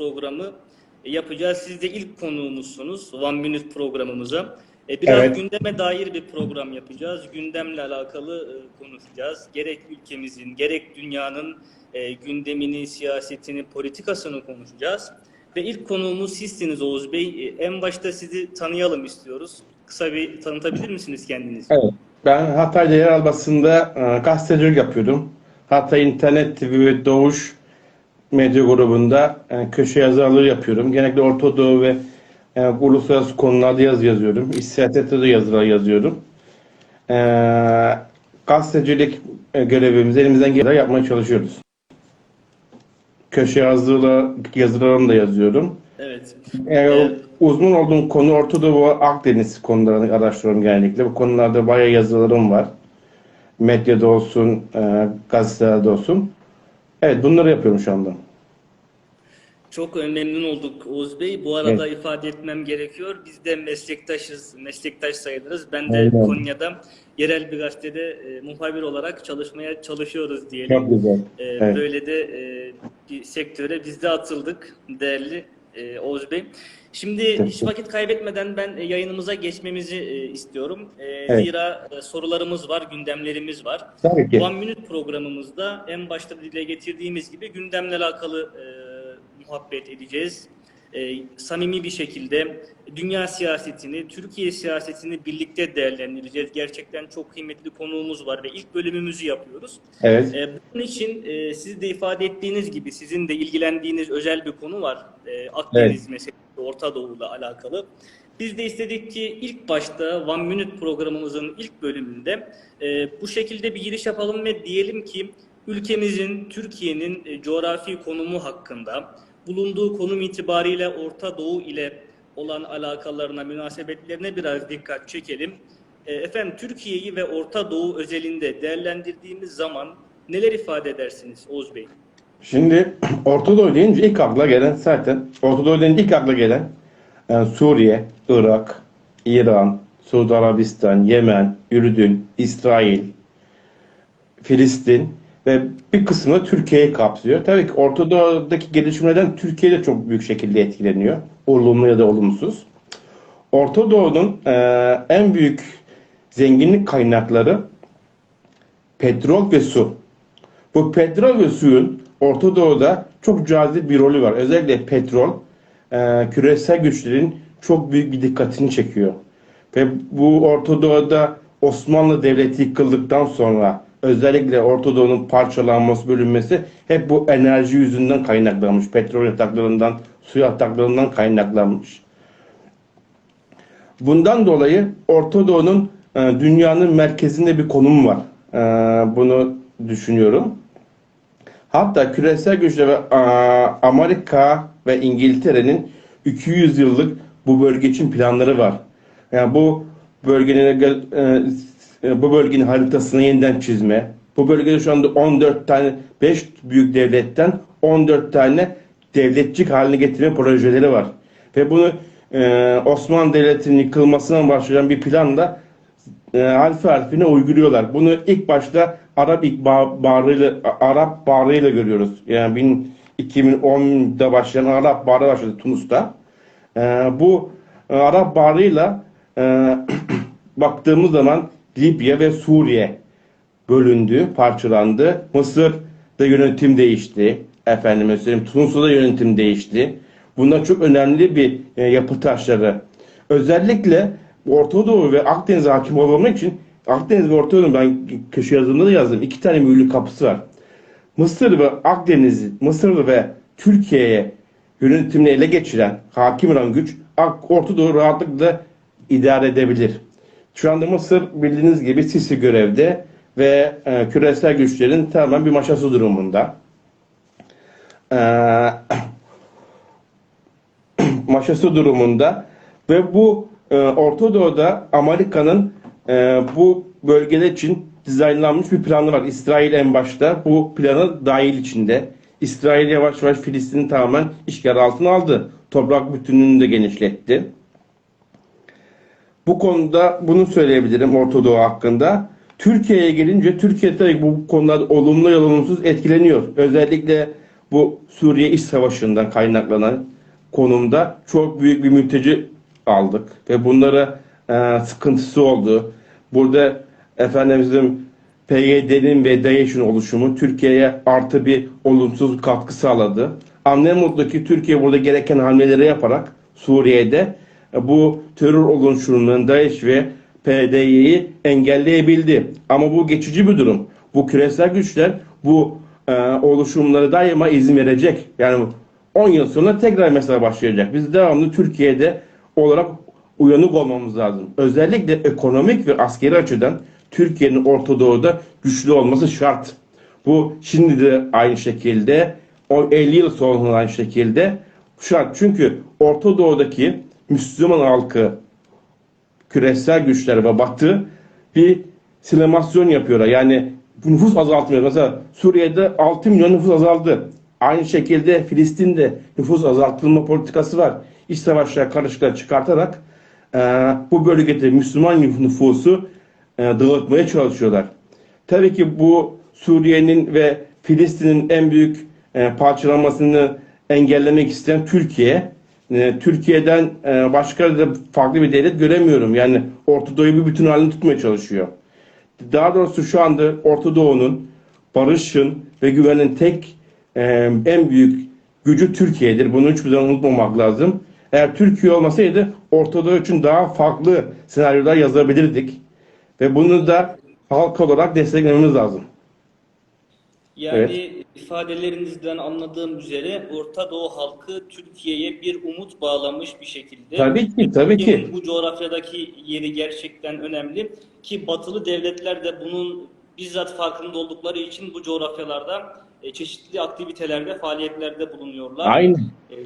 programı yapacağız. Siz de ilk konuğumuzsunuz One Minute programımıza. E, Biraz Evet. gündeme dair bir program yapacağız. Gündemle alakalı e, konuşacağız. Gerek ülkemizin, gerek dünyanın e, gündemini, siyasetini, politikasını konuşacağız. Ve ilk konuğumuz sizsiniz Oğuz Bey. En başta sizi tanıyalım istiyoruz. Kısa bir tanıtabilir misiniz kendinizi? Evet. Ben Hatay'da yer basında gazetecilik yapıyordum. Hatay İnternet TV ve Doğuş medya grubunda e, köşe yazarlığı yapıyorum. Genellikle Orta Doğu ve e, uluslararası konularda yazı yazıyorum. İş siyasette de yazılar yazıyorum. E, gazetecilik e, görevimizi elimizden geleni yapmaya çalışıyoruz. Köşe yazılı yazılarımı da yazıyorum. Evet. Ee, Evet. uzman olduğum konu Orta Doğu ve Akdeniz konularını araştırıyorum genellikle. Bu konularda bayağı yazılarım var. Medyada olsun, e, gazetelerde olsun. Evet bunları yapıyorum şu anda. Çok memnun olduk Oğuz Bey. Bu arada ifade etmem gerekiyor. Biz de meslektaşız, meslektaş sayılırız. Ben de Aynen. Konya'da yerel bir gazetede e, muhabir olarak çalışmaya çalışıyoruz diyelim. Çok güzel. E, Evet. Böyle de e, bir sektöre biz de atıldık değerli e, Oğuz Bey. Şimdi hiç vakit kaybetmeden ben e, yayınımıza geçmemizi e, istiyorum. E, Evet. Zira e, sorularımız var, gündemlerimiz var. Tabii ki. One Minute programımızda en başta dile getirdiğimiz gibi gündemle alakalı e, muhabbet edeceğiz. E, samimi bir şekilde dünya siyasetini, Türkiye siyasetini birlikte değerlendireceğiz. Gerçekten çok kıymetli konuğumuz var ve ilk bölümümüzü yapıyoruz. Evet. E, bunun için e, siz de ifade ettiğiniz gibi sizin de ilgilendiğiniz özel bir konu var. E, Akdeniz meselesi, Orta Doğu'la alakalı. Biz de istedik ki ilk başta One Minute programımızın ilk bölümünde e, bu şekilde bir giriş yapalım ve diyelim ki ülkemizin, Türkiye'nin e, coğrafi konumu hakkında, bulunduğu konum itibariyle Orta Doğu ile olan alakalarına, münasebetlerine biraz dikkat çekelim. E, efendim Türkiye'yi ve Orta Doğu özelinde değerlendirdiğimiz zaman neler ifade edersiniz Oğuz Bey? Şimdi Orta Doğu deyince ilk akla gelen zaten Orta Doğu deyince ilk akla gelen e, Suriye, Irak, İran, Suudi Arabistan, Yemen, Ürdün, İsrail, Filistin ve bir kısmı Türkiye'yi kapsıyor. Tabii ki Orta Doğu'daki gelişmelerden Türkiye de çok büyük şekilde etkileniyor. Olumlu ya da olumsuz. Orta Doğu'nun e, en büyük zenginlik kaynakları petrol ve su. Bu petrol ve suyun Orta Doğu'da çok cazip bir rolü var. Özellikle petrol e, küresel güçlerin çok büyük bir dikkatini çekiyor. Ve bu Orta Doğu'da Osmanlı Devleti yıkıldıktan sonra özellikle Orta Doğu'nun parçalanması, bölünmesi hep bu enerji yüzünden kaynaklanmış. Petrol yataklarından, su yataklarından kaynaklanmış. Bundan dolayı Orta Doğu'nun e, dünyanın merkezinde bir konum var. E, bunu düşünüyorum. Hatta küresel güçler ve e, Amerika ve İngiltere'nin 200 yıllık bu bölge için planları var. Yani bu bölgenin e, bu bölgenin haritasını yeniden çizme. Bu bölgede şu anda 14 tane 5 büyük devletten 14 tane devletçik haline getirme projeleri var. Ve bunu e, Osmanlı Devleti'nin yıkılmasından başlayan bir planla e, harfi harfine uyguluyorlar. Bunu ilk başta Arap İkba- bağrıyla Arap bağrıyla görüyoruz. Yani bin- 2010'da başlayan Arap bağrı başladı Tunus'ta. E, bu e, Arap bağrıyla e, baktığımız zaman Libya ve Suriye bölündü, parçalandı. Mısır'da yönetim değişti. Efendime söyleyeyim Tunus'ta yönetim değişti. Bunlar çok önemli bir e, yapı taşları. Özellikle Orta Doğu ve Akdeniz'e hakim olabilmek için Akdeniz ve Orta Doğu'nun ben köşe yazımında da yazdım. iki tane mühürlü kapısı var. Mısır ve Akdeniz, Mısır ve Türkiye'ye yönetimini ele geçiren, hakim olan güç Orta Doğu rahatlıkla idare edebilir. Şu anda Mısır bildiğiniz gibi Sisi görevde ve e, küresel güçlerin tamamen bir maşası durumunda. E, maşası durumunda ve bu e, Orta Doğu'da Amerika'nın e, bu bölgeler için dizaynlanmış bir planı var. İsrail en başta bu planı dahil içinde. İsrail yavaş yavaş Filistin'i tamamen işgal altına aldı. Toprak bütünlüğünü de genişletti. Bu konuda bunu söyleyebilirim Orta Doğu hakkında. Türkiye'ye gelince Türkiye tabii bu konularda olumlu ya olumsuz etkileniyor. Özellikle bu Suriye İç Savaşı'ndan kaynaklanan konumda çok büyük bir mülteci aldık ve bunlara e, sıkıntısı oldu. Burada Efendimizin PYD'nin ve DAEŞ'in oluşumu Türkiye'ye artı bir olumsuz katkı sağladı. Ama ne mutlu ki Türkiye burada gereken hamleleri yaparak Suriye'de bu terör oluşumlarının DAEŞ ve PDY'yi engelleyebildi. Ama bu geçici bir durum. Bu küresel güçler bu e, oluşumları daima izin verecek. Yani 10 yıl sonra tekrar mesela başlayacak. Biz devamlı Türkiye'de olarak uyanık olmamız lazım. Özellikle ekonomik ve askeri açıdan Türkiye'nin Orta Doğu'da güçlü olması şart. Bu şimdi de aynı şekilde, o 50 yıl sonra aynı şekilde şart. Çünkü Orta Doğu'daki Müslüman halkı küresel güçler ve Batı bir silemasyon yapıyorlar. Yani nüfus azaltmıyor. Mesela Suriye'de 6 milyon nüfus azaldı. Aynı şekilde Filistin'de nüfus azaltılma politikası var. İç savaşlar, karışıklar çıkartarak e, bu bölgede Müslüman nüfusu e, dağıtmaya çalışıyorlar. Tabii ki bu Suriye'nin ve Filistin'in en büyük e, parçalanmasını engellemek isteyen Türkiye. E, Türkiye'den e, başka da farklı bir devlet göremiyorum. Yani Orta Doğu'yu bir bütün halini tutmaya çalışıyor. Daha doğrusu şu anda Orta Doğu'nun barışın ve güvenin tek e, en büyük gücü Türkiye'dir. Bunu hiçbir zaman unutmamak lazım. Eğer Türkiye olmasaydı Orta Doğu için daha farklı senaryolar yazabilirdik. Ve bunu da halk olarak desteklememiz lazım. Yani Evet. ifadelerinizden anladığım üzere Orta Doğu halkı Türkiye'ye bir umut bağlamış bir şekilde. Tabii ki, tabii ki. Bu coğrafyadaki yeri gerçekten önemli ki batılı devletler de bunun bizzat farkında oldukları için bu coğrafyalarda e, çeşitli aktivitelerde, faaliyetlerde bulunuyorlar. Aynen. E,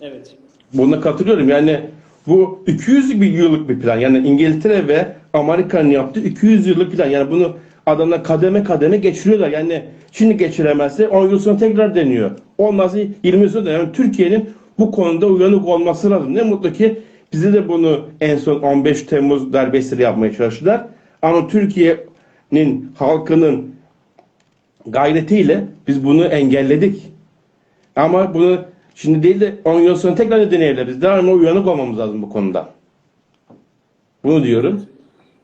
Evet. Buna katılıyorum. Yani bu 200 bir yıllık bir plan. Yani İngiltere ve Amerika'nın yaptığı 200 yıllık plan. Yani bunu adamlar kademe kademe geçiriyorlar. Yani şimdi geçiremezse 10 yıl sonra tekrar deniyor. Olmazsa 20 yıl sonra da. Yani Türkiye'nin bu konuda uyanık olması lazım. Ne mutlu ki bize de bunu en son 15 Temmuz darbesiyle yapmaya çalıştılar. Ama Türkiye'nin halkının gayretiyle biz bunu engelledik. Ama bunu şimdi değil de 10 yıl sonra tekrar deneyebiliriz. Daima uyanık olmamız lazım bu konuda. Bunu diyorum.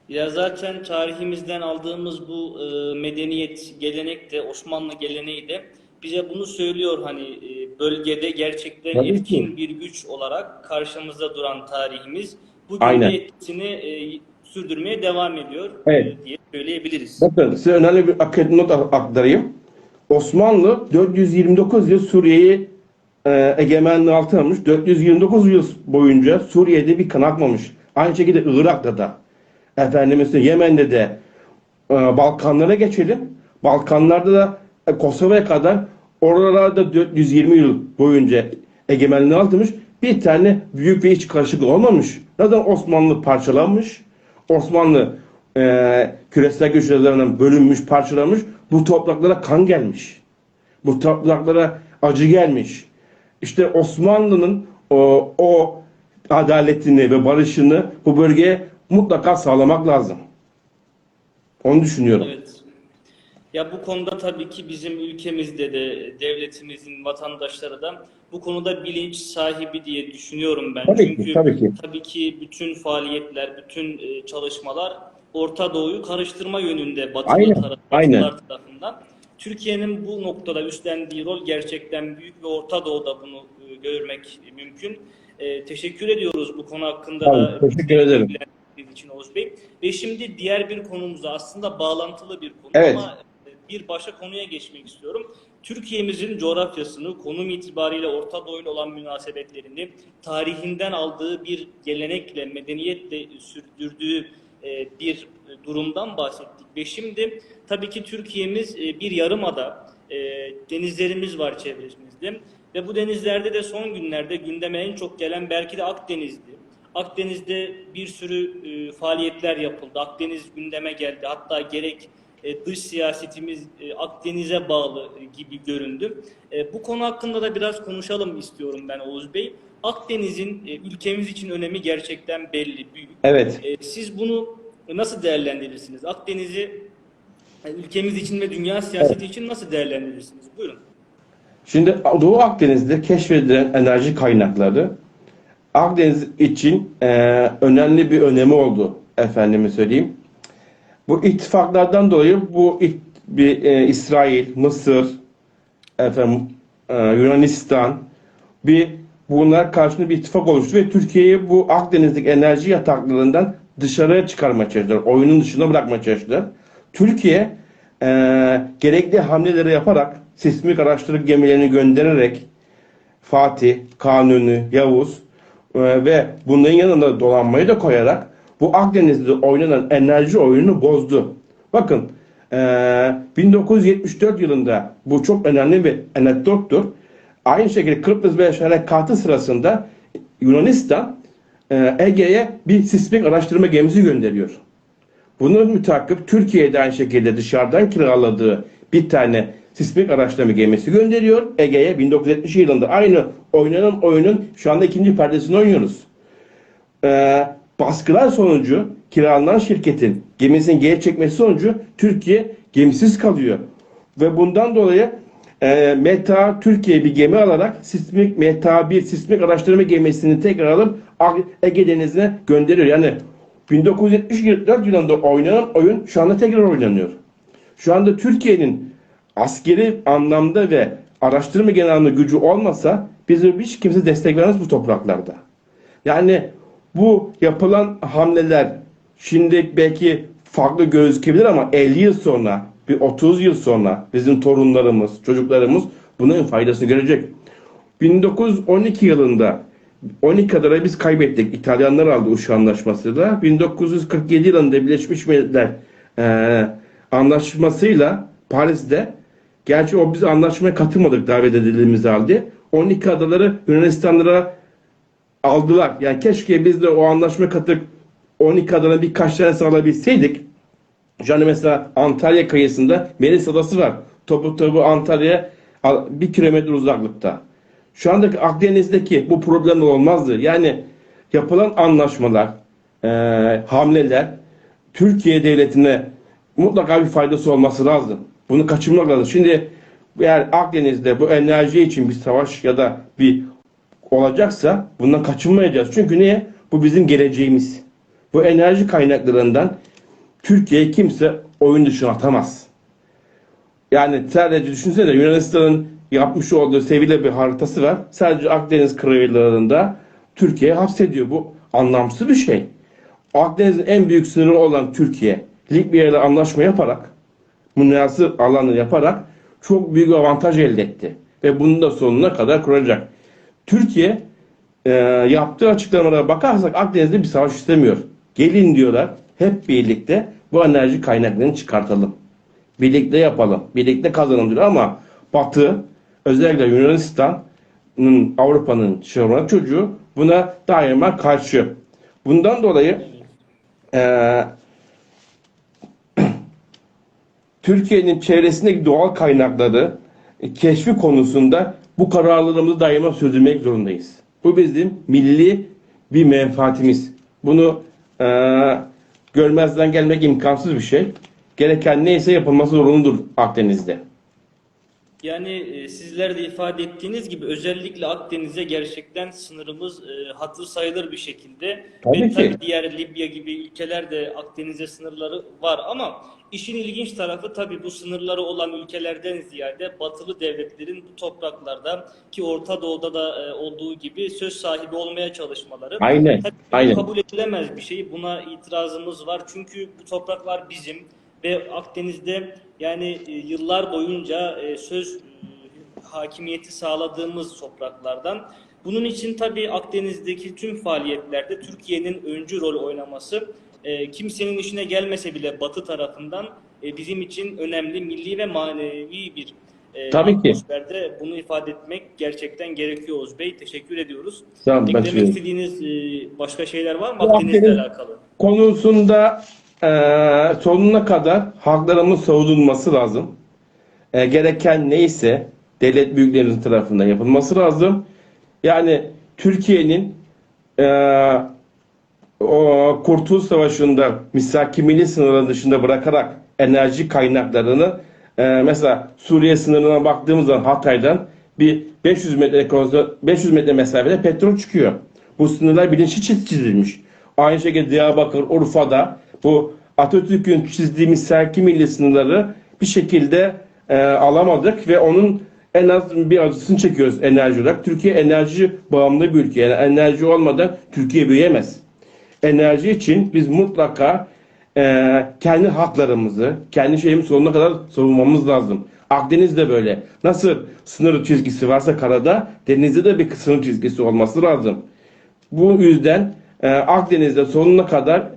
Ya zaten tarihimizden aldığımız bu e, medeniyet, gelenek de Osmanlı geleneği de bize bunu söylüyor hani e, bölgede gerçekten Tabii etkin ki. bir güç olarak karşımızda duran tarihimiz bugün Aynen. de etkisini e, sürdürmeye devam ediyor Evet. e, diye söyleyebiliriz. Bakın size önemli bir not aktarayım. Osmanlı 429 yıl Suriye'yi e, egemenliği altına almış. 429 yıl boyunca Suriye'de bir kan akmamış. Aynı şekilde Irak'ta da. Efendimiz Yemen'de de e, Balkanlara geçelim. Balkanlarda da e, Kosova'ya kadar oralarda 420 yıl boyunca egemenliğini altmış. Bir tane büyük bir iç karışıklık olmamış. Neden Osmanlı parçalanmış? Osmanlı e, küresel güçlerden bölünmüş, parçalanmış. Bu topraklara kan gelmiş. Bu topraklara acı gelmiş. İşte Osmanlı'nın o, o adaletini ve barışını bu bölgeye mutlaka sağlamak lazım. Onu düşünüyorum. Evet. Ya bu konuda tabii ki bizim ülkemizde de devletimizin vatandaşları da bu konuda bilinç sahibi diye düşünüyorum ben. Tabii ki, Çünkü tabii ki. tabii ki bütün faaliyetler, bütün e, çalışmalar Orta Doğu'yu karıştırma yönünde Batılı Aynen, taraf- aynen. Tarafından. Türkiye'nin bu noktada üstlendiği rol gerçekten büyük ve Orta Doğu'da bunu e, görmek mümkün. E, teşekkür ediyoruz bu konu hakkında Tabii, da teşekkür ederim. İçin Oğuz Bey. Ve şimdi diğer bir konumuza aslında bağlantılı bir konu Evet. ama bir başka konuya geçmek istiyorum. Türkiye'mizin coğrafyasını, konum itibariyle Orta Doğu ile olan münasebetlerini tarihinden aldığı bir gelenekle, medeniyetle sürdürdüğü e, bir durumdan bahsettik. Ve şimdi tabii ki Türkiye'miz e, bir yarımada, e, denizlerimiz var çevresimizde. Ve bu denizlerde de son günlerde gündeme en çok gelen belki de Akdeniz'di. Akdeniz'de bir sürü e, faaliyetler yapıldı. Akdeniz gündeme geldi. Hatta gerek e, dış siyasetimiz e, Akdeniz'e bağlı e, gibi göründü. E, bu konu hakkında da biraz konuşalım istiyorum ben Oğuz Bey. Akdeniz'in e, ülkemiz için önemi gerçekten belli, büyük. Evet. E, siz bunu nasıl değerlendirirsiniz? Akdeniz'i e, ülkemiz için ve dünya siyaseti için nasıl değerlendirirsiniz? Buyurun. Şimdi Doğu Akdeniz'de keşfedilen enerji kaynakları Akdeniz için e, önemli bir önemi oldu efendime söyleyeyim. Bu ittifaklardan dolayı bu it- bir e, İsrail, Mısır, efendim e, Yunanistan bir bunlar karşısında bir ittifak oluştu ve Türkiye'yi bu Akdeniz'deki enerji yataklarından dışarıya çıkarmaya çalıştılar. Oyunun dışına bırakmaya çalıştılar. Türkiye e, gerekli hamleleri yaparak sismik araştırma gemilerini göndererek Fatih, Kanuni, Yavuz ve bunların yanında dolanmayı da koyarak bu Akdeniz'de oynanan enerji oyununu bozdu. Bakın e, 1974 yılında bu çok önemli bir anekdottur. Aynı şekilde Kıbrıs Barış Harekatı sırasında Yunanistan e, Ege'ye bir sismik araştırma gemisi gönderiyor. Bunun mütakip Türkiye'de aynı şekilde dışarıdan kiraladığı bir tane sismik araştırma gemisi gönderiyor Ege'ye 1970 yılında. Aynı oynanan oyunun şu anda ikinci perdesini oynuyoruz. Ee, baskılar sonucu kiralanan şirketin gemisinin geri çekmesi sonucu Türkiye gemisiz kalıyor. Ve bundan dolayı e, META Türkiye bir gemi alarak sismik META bir sismik araştırma gemisini tekrar alıp Ege Denizi'ne gönderiyor. Yani 1974 yılında oynanan oyun şu anda tekrar oynanıyor. Şu anda Türkiye'nin askeri anlamda ve araştırma genel anlamda gücü olmasa bizim hiç kimse destek vermez bu topraklarda. Yani bu yapılan hamleler şimdi belki farklı gözükebilir ama 50 yıl sonra, bir 30 yıl sonra bizim torunlarımız, çocuklarımız bunun faydasını görecek. 1912 yılında 12 adada biz kaybettik. İtalyanlar aldı Uşu Anlaşması'yla. 1947 yılında Birleşmiş Milletler eee, anlaşmasıyla Paris'te gerçi o biz anlaşmaya katılmadık davet edildiğimiz halde 12 adaları Yunanistanlara aldılar. Yani keşke biz de o anlaşmaya katılıp 12 adadan birkaç tanesini alabilseydik. Şu anda mesela Antalya kıyısında Melis Adası var. Topu topu Antalya bir kilometre uzaklıkta. Şu andaki Akdeniz'deki bu problem olmazdı. Yani yapılan anlaşmalar, e, hamleler Türkiye devletine mutlaka bir faydası olması lazım. Bunu kaçırmak lazım. Şimdi eğer Akdeniz'de bu enerji için bir savaş ya da bir olacaksa bundan kaçınmayacağız. Çünkü niye? Bu bizim geleceğimiz. Bu enerji kaynaklarından Türkiye'yi kimse oyun dışına atamaz. Yani sadece düşünsene Yunanistan'ın yapmış olduğu seviye bir haritası var. Sadece Akdeniz kıyılarında Türkiye'yi hapsediyor. Bu anlamsız bir şey. Akdeniz'in en büyük sınırı olan Türkiye, Libya ile anlaşma yaparak, münasır alanı yaparak çok büyük avantaj elde etti. Ve bunu da sonuna kadar kuracak. Türkiye e, yaptığı açıklamalara bakarsak Akdeniz'de bir savaş istemiyor. Gelin diyorlar hep birlikte bu enerji kaynaklarını çıkartalım. Birlikte yapalım. Birlikte kazanalım diyor ama Batı özellikle Yunanistan'ın Avrupa'nın şırma çocuğu buna daima karşı. Bundan dolayı e, Türkiye'nin çevresindeki doğal kaynakları e, keşfi konusunda bu kararlılığımızı daima sürdürmek zorundayız. Bu bizim milli bir menfaatimiz. Bunu e, görmezden gelmek imkansız bir şey. Gereken neyse yapılması zorunludur Akdeniz'de. Yani e, sizler de ifade ettiğiniz gibi özellikle Akdeniz'e gerçekten sınırımız e, hatır sayılır bir şekilde. Tabii Ve ki. tabii diğer Libya gibi ülkeler de Akdeniz'e sınırları var ama işin ilginç tarafı tabii bu sınırları olan ülkelerden ziyade batılı devletlerin bu topraklarda ki Orta Doğu'da da e, olduğu gibi söz sahibi olmaya çalışmaları. Aynen, Tabii aynen. kabul edilemez bir şey. Buna itirazımız var. Çünkü bu topraklar bizim ve Akdeniz'de yani e, yıllar boyunca e, söz hakimiyeti sağladığımız topraklardan. Bunun için tabii Akdeniz'deki tüm faaliyetlerde Türkiye'nin öncü rol oynaması e, kimsenin işine gelmese bile Batı tarafından e, bizim için önemli milli ve manevi bir e, Tabii ki. atmosferde bunu ifade etmek gerçekten gerekiyor Oğuz Bey. Teşekkür ediyoruz. Olun, Eklemek istediğiniz e, başka şeyler var mı Akdeniz'le Akdeniz- alakalı? konusunda e, sonuna kadar haklarımın savunulması lazım. E, gereken neyse devlet büyüklerinin tarafından yapılması lazım. Yani Türkiye'nin e, o Kurtuluş Savaşı'nda misakimini sınırları dışında bırakarak enerji kaynaklarını e, mesela Suriye sınırına baktığımız zaman Hatay'dan bir 500 metre 500 metre mesafede petrol çıkıyor. Bu sınırlar bilinçli çiz- çizilmiş. Aynı şekilde Diyarbakır, Urfa'da bu Atatürk'ün çizdiğimiz serki milli sınırları bir şekilde e, alamadık ve onun en az bir acısını çekiyoruz enerji olarak. Türkiye enerji bağımlı bir ülke. Yani enerji olmadan Türkiye büyüyemez. Enerji için biz mutlaka e, kendi haklarımızı, kendi şeyimiz sonuna kadar savunmamız lazım. Akdeniz'de böyle. Nasıl sınır çizgisi varsa karada, denizde de bir sınır çizgisi olması lazım. Bu yüzden e, Akdeniz'de sonuna kadar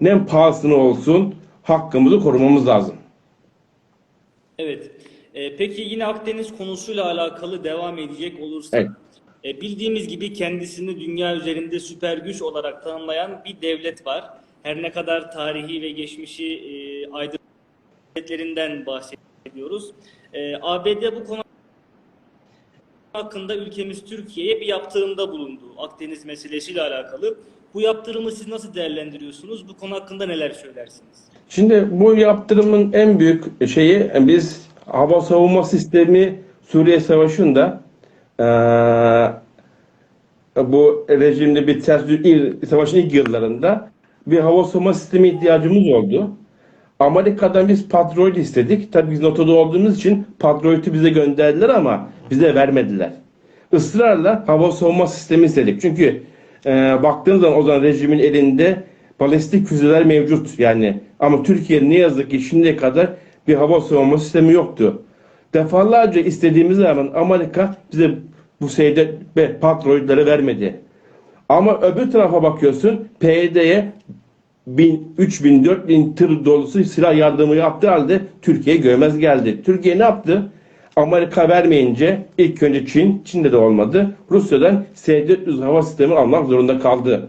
ne pahasına olsun hakkımızı korumamız lazım. Evet. E, peki yine Akdeniz konusuyla alakalı devam edecek olursak, Evet. E, bildiğimiz gibi kendisini dünya üzerinde süper güç olarak tanımlayan bir devlet var. Her ne kadar tarihi ve geçmişi e, aydın devletlerinden bahsediyoruz. E, ABD bu konu hakkında ülkemiz Türkiye'ye bir yaptırımda bulundu. Akdeniz meselesiyle alakalı. Bu yaptırımı siz nasıl değerlendiriyorsunuz? Bu konu hakkında neler söylersiniz? Şimdi bu yaptırımın en büyük şeyi biz hava savunma sistemi Suriye Savaşı'nda bu rejimde bir ters ilk, savaşın ilk yıllarında bir hava savunma sistemi ihtiyacımız oldu. Amerika'dan biz Patriot istedik. Tabii biz NATO'da olduğumuz için Patriot'u bize gönderdiler ama bize vermediler. Israrla hava savunma sistemi istedik. Çünkü e, baktığınız zaman o zaman rejimin elinde balistik füzeler mevcut yani. Ama Türkiye'nin ne yazık ki şimdiye kadar bir hava savunma sistemi yoktu. Defalarca istediğimiz zaman Amerika bize bu şeyde ve Patriot'ları vermedi. Ama öbür tarafa bakıyorsun PYD'ye 1000, 3000, 4000 tır dolusu silah yardımı yaptığı halde Türkiye görmez geldi. Türkiye ne yaptı? Amerika vermeyince ilk önce Çin, Çin'de de olmadı. Rusya'dan S-400 hava sistemi almak zorunda kaldı.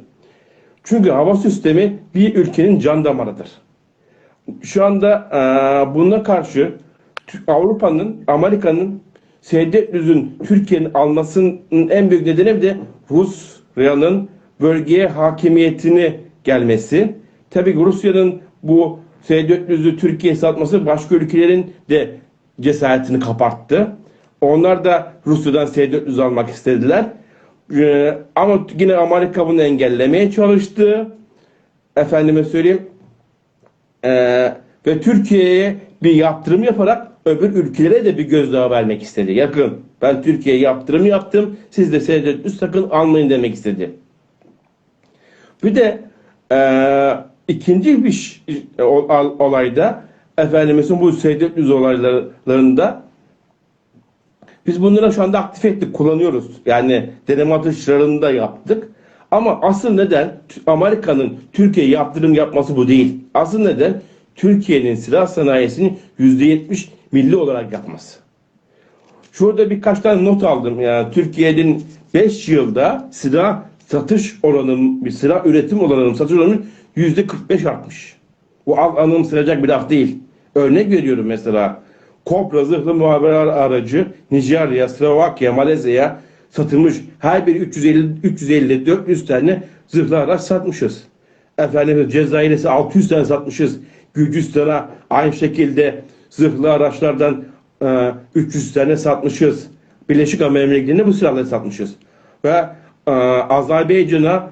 Çünkü hava sistemi bir ülkenin can damarıdır. Şu anda eee buna karşı Avrupa'nın, Amerika'nın S-400'ün Türkiye'nin almasının en büyük nedeni de Rusya'nın bölgeye hakimiyetini gelmesi. Tabii Rusya'nın bu S-400'ü Türkiye'ye satması başka ülkelerin de cesaretini kaparttı. Onlar da Rusya'dan S-400 almak istediler. Ee, ama yine Amerika bunu engellemeye çalıştı. Efendime söyleyeyim. Ee, ve Türkiye'ye bir yaptırım yaparak öbür ülkelere de bir gözdağı vermek istedi. Yakın. Ben Türkiye'ye yaptırım yaptım. Siz de S-400 sakın almayın demek istedi. Bir de eee, ikinci bir e, olayda Efendimizin bu S-400 olaylarında biz bunları şu anda aktif ettik, kullanıyoruz. Yani deneme atışlarını da yaptık. Ama asıl neden Amerika'nın Türkiye'ye yaptırım yapması bu değil. Asıl neden Türkiye'nin silah sanayisini %70 milli olarak yapması. Şurada birkaç tane not aldım. Yani Türkiye'nin 5 yılda silah satış oranı, bir silah üretim oranının satış oranı yüzde 45 artmış. Bu az anımsayacak bir laf değil. Örnek veriyorum mesela. Kobra zırhlı muhabere aracı Nijerya, Slovakya, Malezya'ya satılmış. Her biri 350 350 400 tane zırhlı araç satmışız. Efendim Cezayir'e 600 tane satmışız. Gürcistan'a aynı şekilde zırhlı araçlardan e, 300 tane satmışız. Birleşik Amerika Emirlikleri'ne bu silahları satmışız. Ve e, Azerbaycan'a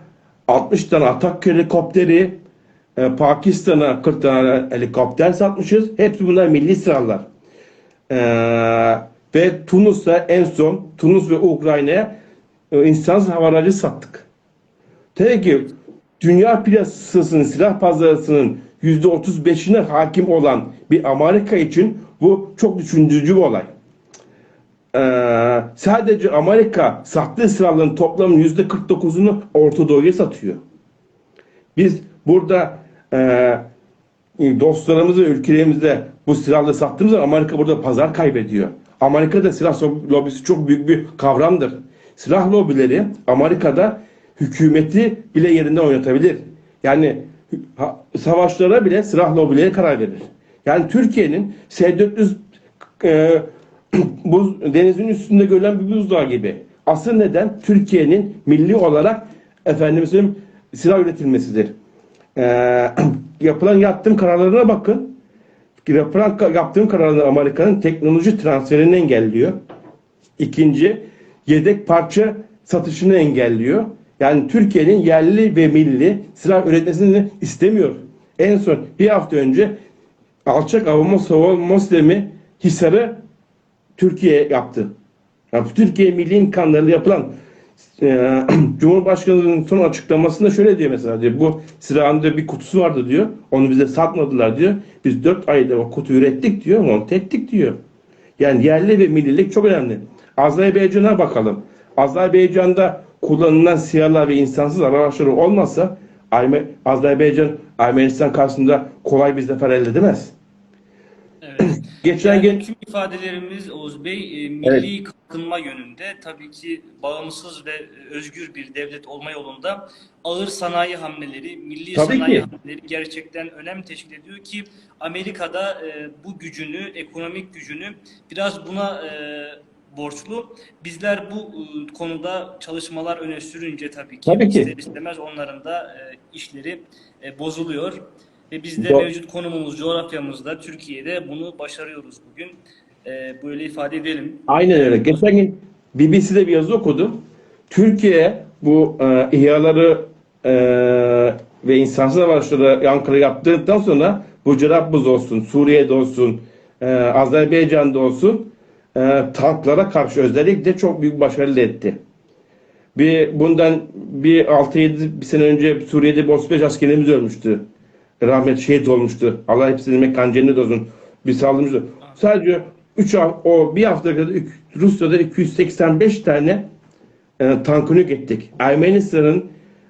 60 tane atak helikopteri, e, Pakistan'a 40 tane helikopter satmışız. Hepsi bunlar milli silahlar. E, ve Tunus'a en son Tunus ve Ukrayna'ya e, insansız hava aracı sattık. Tabii ki dünya piyasasının, silah pazarısının %35'ine hakim olan bir Amerika için bu çok düşündürücü bir olay. Ee, sadece Amerika sattığı silahların toplamının %49'unu Orta Doğu'ya satıyor. Biz burada e, dostlarımız ve ülkelerimizde bu silahları sattığımız zaman Amerika burada pazar kaybediyor. Amerika'da silah lobisi çok büyük bir kavramdır. Silah lobileri Amerika'da hükümeti bile yerinden oynatabilir. Yani savaşlara bile silah lobileri karar verir. Yani Türkiye'nin S-400 e, buz, denizin üstünde görülen bir buzdağı gibi. Asıl neden Türkiye'nin milli olarak efendimizin silah üretilmesidir. E, yapılan yaptığım kararlarına bakın. Yapılan yaptığım kararlar Amerika'nın teknoloji transferini engelliyor. İkinci, yedek parça satışını engelliyor. Yani Türkiye'nin yerli ve milli silah üretmesini istemiyor. En son bir hafta önce alçak avama savunma sistemi Hisar'ı Türkiye yaptı. Yani Türkiye milli imkanlarıyla yapılan e, Cumhurbaşkanı'nın son açıklamasında şöyle diyor mesela diyor bu silahın bir kutusu vardı diyor. Onu bize satmadılar diyor. Biz 4 ayda o kutu ürettik diyor. Monte ettik diyor. Yani yerli ve millilik çok önemli. Azerbaycan'a bakalım. Azerbaycan'da kullanılan siyahlar ve insansız araçları olmasa Azerbaycan Ermenistan karşısında kolay bir zafer elde edemez. Evet. Geçen Yani gün tüm ifadelerimiz Oğuz Bey e, milli kalkınma yönünde tabii ki bağımsız ve özgür bir devlet olma yolunda ağır sanayi hamleleri, milli Tabii sanayi ki. hamleleri gerçekten önem teşkil ediyor ki Amerika'da e, bu gücünü, ekonomik gücünü biraz buna e, borçlu. Bizler bu e, konuda çalışmalar öne sürünce tabii ki, Tabii ki. ister istemez onların da e, işleri e, bozuluyor. Ve biz de Do- mevcut konumumuz, coğrafyamızda, Türkiye'de bunu başarıyoruz bugün. Böyle ifade edelim. Aynen öyle. Geçen gün BBC'de bir yazı okudum. Türkiye bu e, İHA'ları e, ve insansız araçları Ankara yaptıktan sonra bu Cerabız olsun, Suriye'de olsun, e, Azerbaycan'da olsun e, tanklara karşı özellikle çok büyük başarı elde etti. Bir bundan bir 6-7 bir sene önce Suriye'de bir 35 askerimiz ölmüştü. Rahmet şehit olmuştu. Allah hepsinin mekan cennet olsun. Bir saldırmıştı. Sadece 3 o bir hafta kadar Rusya'da 285 tane e, tankını ettik. Ermenistan'ın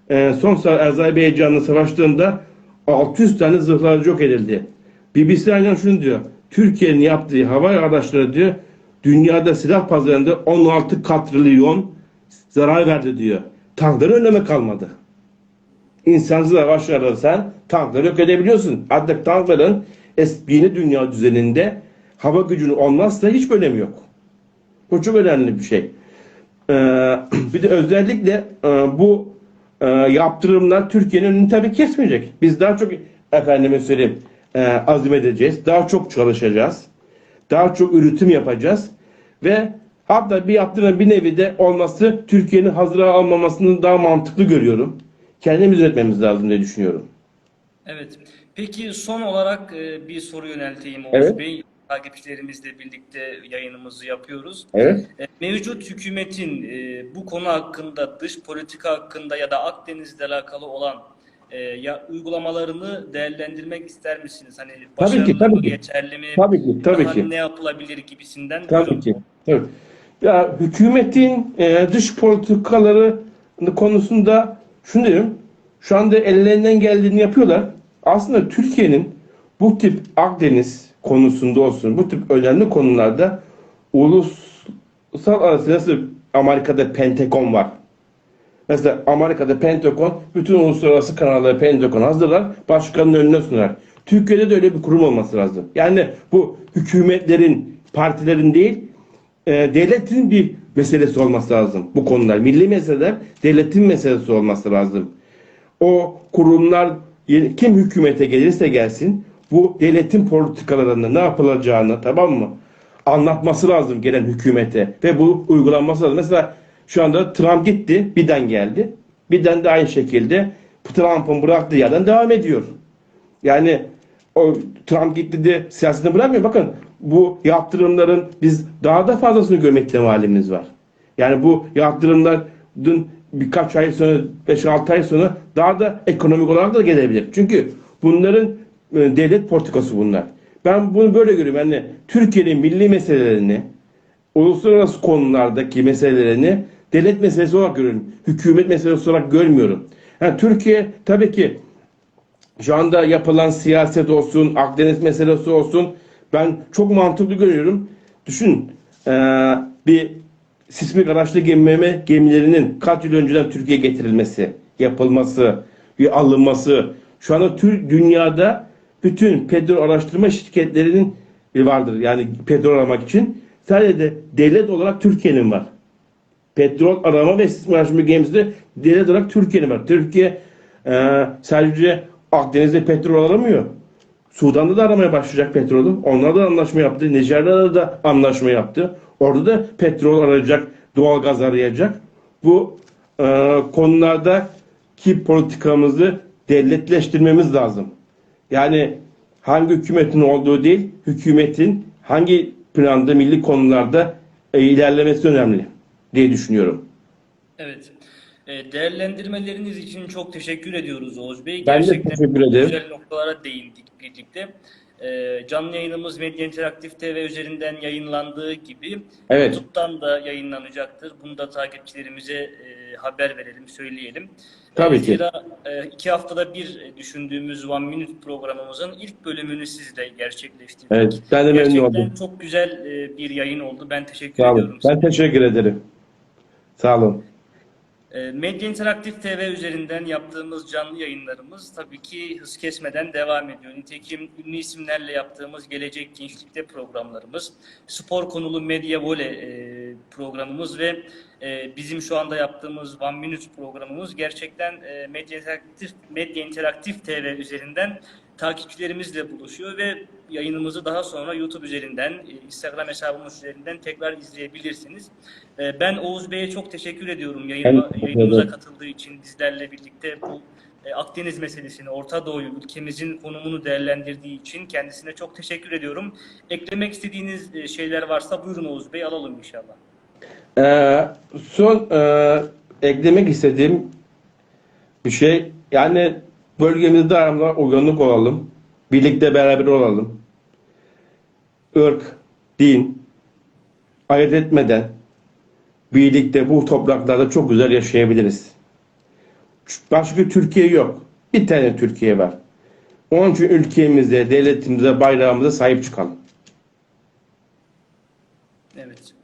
e, son sa- Azerbaycan'la savaştığında 600 tane zırhlar yok edildi. BBC aynen şunu diyor. Türkiye'nin yaptığı hava araçları diyor dünyada silah pazarında 16 katrilyon zarar verdi diyor. Tankların önleme kalmadı. İnsansız araçlarla sen tankları yok edebiliyorsun. Artık tankların yeni dünya düzeninde hava gücünün olmazsa hiç önemi yok. Bu çok önemli bir şey. Ee, bir de özellikle e, bu e, yaptırımlar Türkiye'nin önünü tabii kesmeyecek. Biz daha çok efendime söyleyeyim e, azim edeceğiz. Daha çok çalışacağız. Daha çok üretim yapacağız. Ve hatta bir yaptırım bir nevi de olması Türkiye'nin hazıra almamasını daha mantıklı görüyorum. Kendimiz üretmemiz lazım diye düşünüyorum. Evet. Peki son olarak e, bir soru yönelteyim Oğuz Evet. Bey. Takipçilerimizle birlikte yayınımızı yapıyoruz. Evet. E, Mevcut hükümetin e, bu konu hakkında, dış politika hakkında ya da Akdeniz'le alakalı olan e, ya uygulamalarını değerlendirmek ister misiniz? Hani Tabii ki, tabii ki. geçerli mi? Tabii ki, tabii Daha ki. ne yapılabilir gibisinden. Tabii Buyurun. ki. Tabii. Ya hükümetin e, dış politikaları konusunda şunu diyorum. Şu anda ellerinden geldiğini yapıyorlar. Aslında Türkiye'nin bu tip Akdeniz konusunda olsun, bu tip önemli konularda ulusal arası nasıl Amerika'da Pentagon var. Mesela Amerika'da Pentagon bütün uluslararası kanalları Pentagon hazırlar, başkanın önüne sunar. Türkiye'de de öyle bir kurum olması lazım. Yani bu hükümetlerin, partilerin değil, e, devletin bir meselesi olması lazım bu konular. Milli meseleler devletin meselesi olması lazım. O kurumlar kim hükümete gelirse gelsin bu devletin politikalarında ne yapılacağını tamam mı? Anlatması lazım gelen hükümete ve bu uygulanması lazım. Mesela şu anda Trump gitti, Biden geldi. Biden de aynı şekilde Trump'ın bıraktığı yerden devam ediyor. Yani o Trump gitti de siyasetini bırakmıyor. Bakın bu yaptırımların biz daha da fazlasını görmek ihtimalimiz var. Yani bu yaptırımların birkaç ay sonra, 5-6 ay sonra daha da ekonomik olarak da gelebilir. Çünkü bunların e, devlet politikası bunlar. Ben bunu böyle görüyorum. Yani Türkiye'nin milli meselelerini, uluslararası konulardaki meselelerini devlet meselesi olarak görüyorum. Hükümet meselesi olarak görmüyorum. Yani Türkiye tabii ki şu anda yapılan siyaset olsun, Akdeniz meselesi olsun ben çok mantıklı görüyorum. Düşün eee, bir sismik araçlı gemileme gemilerinin kaç yıl önceden Türkiye'ye getirilmesi, yapılması, bir alınması. Şu anda tür, dünyada bütün petrol araştırma şirketlerinin vardır. Yani petrol aramak için. Sadece de devlet olarak Türkiye'nin var. Petrol arama ve araştırma gemisi devlet olarak Türkiye'nin var. Türkiye e, sadece Akdeniz'de petrol aramıyor. Sudan'da da aramaya başlayacak petrolü. Onlar da anlaşma yaptı. Nijerya'da da anlaşma yaptı. Orada da petrol arayacak, doğalgaz arayacak. Bu e, konularda ki politikamızı devletleştirmemiz lazım. Yani hangi hükümetin olduğu değil, hükümetin hangi planda, milli konularda ilerlemesi önemli diye düşünüyorum. Evet. E, Değerlendirmeleriniz için çok teşekkür ediyoruz Oğuz Bey. Ben de Gerçekten teşekkür ederim. güzel noktalara değindik birlikte. E, Canlı yayınımız Medya Interaktif TV üzerinden yayınlandığı gibi Evet. YouTube'dan da yayınlanacaktır. Bunu da takipçilerimize e, haber verelim, söyleyelim. Tabii ki. Zira iki haftada bir düşündüğümüz One Minute programımızın ilk bölümünü sizle gerçekleştirdik. Evet, ben de memnun Gerçekten çok güzel bir yayın oldu. Ben teşekkür Sağ ediyorum olun. size. Ben teşekkür ederim. Sağ olun. E, Medya Interaktif TV üzerinden yaptığımız canlı yayınlarımız tabii ki hız kesmeden devam ediyor. Nitekim ünlü isimlerle yaptığımız Gelecek Gençlik'te programlarımız, spor konulu Medya Voley e, programımız ve e, bizim şu anda yaptığımız One Minute programımız gerçekten e, Medya Interaktif, Medya Interaktif TV üzerinden takipçilerimizle buluşuyor ve yayınımızı daha sonra YouTube üzerinden, e, Instagram hesabımız üzerinden tekrar izleyebilirsiniz. E, Ben Oğuz Bey'e çok teşekkür ediyorum teşekkür yayınımıza katıldığı için bizlerle birlikte bu e, Akdeniz meselesini, Orta Doğu'yu, ülkemizin konumunu değerlendirdiği için kendisine çok teşekkür ediyorum. Eklemek istediğiniz şeyler varsa buyurun Oğuz Bey alalım inşallah. Ee, son e, eklemek istediğim bir şey yani bölgemizde aramda uyanık olalım. Birlikte beraber olalım. Irk, din ayırt etmeden birlikte bu topraklarda çok güzel yaşayabiliriz. Başka Türkiye yok. Bir tane Türkiye var. Onun için ülkemize, devletimize, bayrağımıza sahip çıkalım. Evet.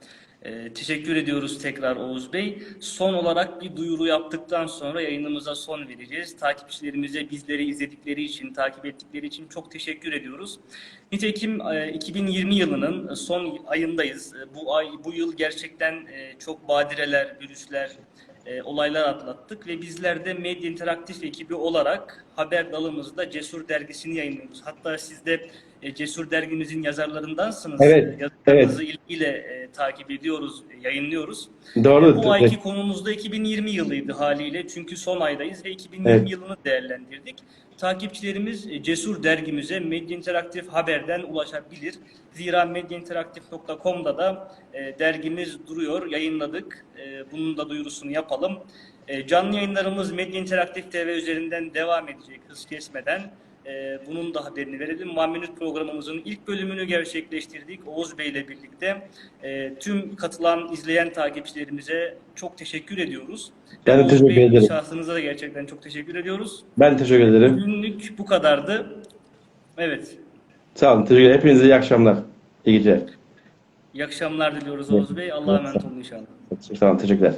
Ee, teşekkür ediyoruz tekrar Oğuz Bey. Son olarak bir duyuru yaptıktan sonra yayınımıza son vereceğiz. Takipçilerimize bizleri izledikleri için, takip ettikleri için çok teşekkür ediyoruz. Nitekim e, 2020 yılının son ayındayız. E, Bu ay, bu yıl gerçekten e, çok badireler, virüsler, e, olaylar atlattık ve bizler de Medya Interaktif ekibi olarak haber dalımızda Cesur dergisini yayınlıyoruz. Hatta siz de e, Cesur dergimizin yazarlarındansınız. Evet, E, Yazılarınızı ilgiyle e, takip ediyoruz, e, yayınlıyoruz. Doğru. Bu ayki konumuz da 2020 yılıydı haliyle. Çünkü son aydayız ve 2020 Evet. yılını değerlendirdik. Takipçilerimiz e, Cesur dergimize Medya Interaktif Haber'den ulaşabilir. Zira medyainteraktif.com'da da e, dergimiz duruyor, yayınladık. E, bunun da duyurusunu yapalım. E, canlı yayınlarımız Medya Interaktif TV üzerinden devam edecek hız kesmeden. E, bunun da haberini verelim. One programımızın ilk bölümünü gerçekleştirdik Oğuz Bey ile birlikte. E, tüm katılan, izleyen takipçilerimize çok teşekkür ediyoruz. Ben Oğuz teşekkür Bey, ederim. Şahsınıza da gerçekten çok teşekkür ediyoruz. Ben teşekkür ederim. Günlük bu kadardı. Evet. Sağ olun. Teşekkür ederim. Hepinize iyi akşamlar. İyi geceler. İyi akşamlar diliyoruz Oğuz Bey. Allah'a emanet olun inşallah. Sağ olun. Teşekkürler.